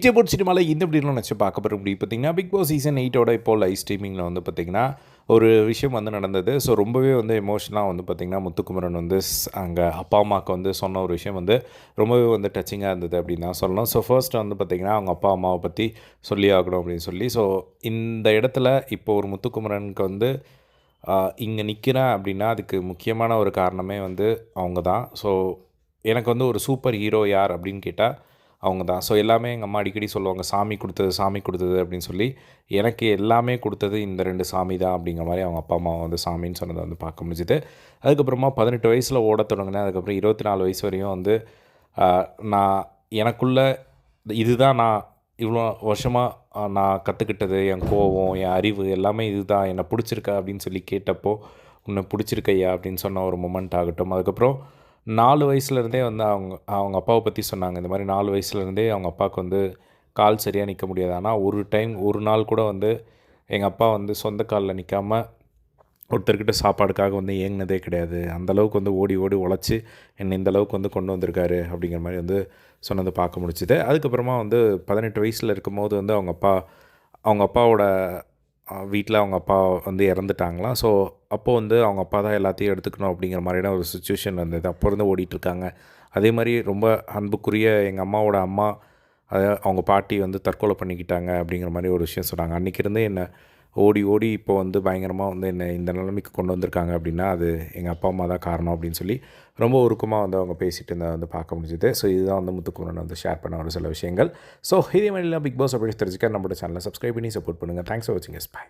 Vijay boat சினிமாவில் இந்த இப்படிலாம் நினச்சி பார்க்க போகிற முடியும் பார்த்தீங்கன்னா பிக் பாஸ் சீசன் எயிட்டோட இப்போ லைவ் ஸ்ட்ரீமிங்கில் வந்து பார்த்திங்கன்னா ஒரு விஷயம் வந்து நடந்தது. ஸோ ரொம்பவே வந்து எமோஷனலாக வந்து பார்த்திங்கன்னா முத்துக்குமரன் வந்து அங்கே அப்பா அம்மாவுக்கு வந்து சொன்ன ஒரு விஷயம் வந்து ரொம்பவே வந்து டச்சிங்காக இருந்தது அப்படின்னு தான் சொல்லணும். ஸோ ஃபர்ஸ்ட் வந்து பார்த்திங்கன்னா அவங்க அப்பா அம்மாவை பற்றி சொல்லி ஆகணும் அப்படின்னு சொல்லி. ஸோ இந்த இடத்துல இப்போ ஒரு முத்துக்குமரனுக்கு வந்து இங்கே நிற்கிறேன் அப்படின்னா அதுக்கு முக்கியமான ஒரு காரணமே வந்து அவங்க தான். ஸோ எனக்கு வந்து ஒரு சூப்பர் ஹீரோ யார் அப்படின்னு கேட்டால் அவங்க தான். ஸோ எல்லாமே எங்கள் அம்மா அடிக்கடி சொல்லுவாங்க சாமி கொடுத்தது சாமி கொடுத்தது அப்படின்னு சொல்லி எனக்கு எல்லாமே கொடுத்தது இந்த ரெண்டு சாமி தான் அப்படிங்கிற மாதிரி அவங்க அப்பா அம்மா வந்து சாமின்னு சொன்னதை வந்து பார்க்க முடிஞ்சுது. அதுக்கப்புறமா பதினெட்டு வயசில் ஓட தொடங்கினேன். அதுக்கப்புறம் இருபத்தி நாலு வயசு வரையும் வந்து நான் எனக்குள்ள இதுதான் நான் இவ்வளோ வருஷமாக நான் கற்றுக்கிட்டது என் கோவம் என் அறிவு எல்லாமே இதுதான் என்னை பிடிச்சிருக்கா அப்படின்னு சொல்லி கேட்டப்போ உன்னை பிடிச்சிருக்கையா? அப்படின்னு சொன்ன ஒரு மொமெண்ட் ஆகட்டும். அதுக்கப்புறம் நாலு வயசுலேருந்தே வந்து அவங்க அவங்க அப்பாவை பற்றி சொன்னாங்க. இந்த மாதிரி நாலு வயசுலேருந்தே அவங்க அப்பாவுக்கு வந்து கால் சரியாக நிற்க முடியாது. ஆனால் ஒரு டைம் ஒரு நாள் கூட வந்து எங்கள் அப்பா வந்து சொந்த காலில் நிற்காம ஒருத்தர்கிட்ட சாப்பாடுக்காக வந்து ஏங்கினதே கிடையாது. அந்தளவுக்கு வந்து ஓடி ஓடி உழைச்சி என்னை இந்த அளவுக்கு வந்து கொண்டு வந்திருக்காரு அப்படிங்கிற மாதிரி வந்து சொன்னது பார்க்க முடிச்சுது அதுக்கப்புறமா வந்து பதினெட்டு வயசில் இருக்கும்போது வந்து அவங்க அப்பா அவங்க அப்பாவோட வீட்டில் அவங்க அப்பா வந்து இறந்துட்டாங்களாம். ஸோ அப்போது வந்து அவங்க அப்பா தான் எல்லாத்தையும் எடுத்துக்கணும் அப்படிங்கிற மாதிரியான ஒரு சுச்சுவேஷன் வந்தது அப்போ இருந்து ஓடிட்டுருக்காங்க. அதே மாதிரி ரொம்ப அன்புக்குரிய எங்கள் அம்மாவோட அம்மா அதை அவங்க பாட்டி வந்து தற்கொலை பண்ணிக்கிட்டாங்க அப்படிங்கிற மாதிரி ஒரு விஷயம் சொன்னாங்க. அன்றைக்கிருந்து என்னை ஓடி ஓடி இப்போ வந்து பயங்கரமாக வந்து என்னை இந்த நிலைமைக்கு கொண்டு வந்திருக்காங்க அப்படின்னா அது எங்கள் அப்பா அம்மா தான் காரணம் அப்படின்னு சொல்லி ரொம்ப உருக்கமாக வந்து அவங்க பேசிட்டு இருந்ததை வந்து பார்க்க முடிஞ்சுது. ஸோ இதுதான் வந்து முத்துக்குமரன் வந்து ஷேர் பண்ண ஒரு சில விஷயங்கள். ஸோ இதே மாதிரிலாம் பிக் பாஸ் அப்படி தெரிஞ்சுக்க நம்மளோட சேனலை சப்ஸ்கிரைப் பண்ணி சப்போர்ட் பண்ணுங்கள் தேங்க்ஸ் ஃபார் வாட்சிங் எஸ் பை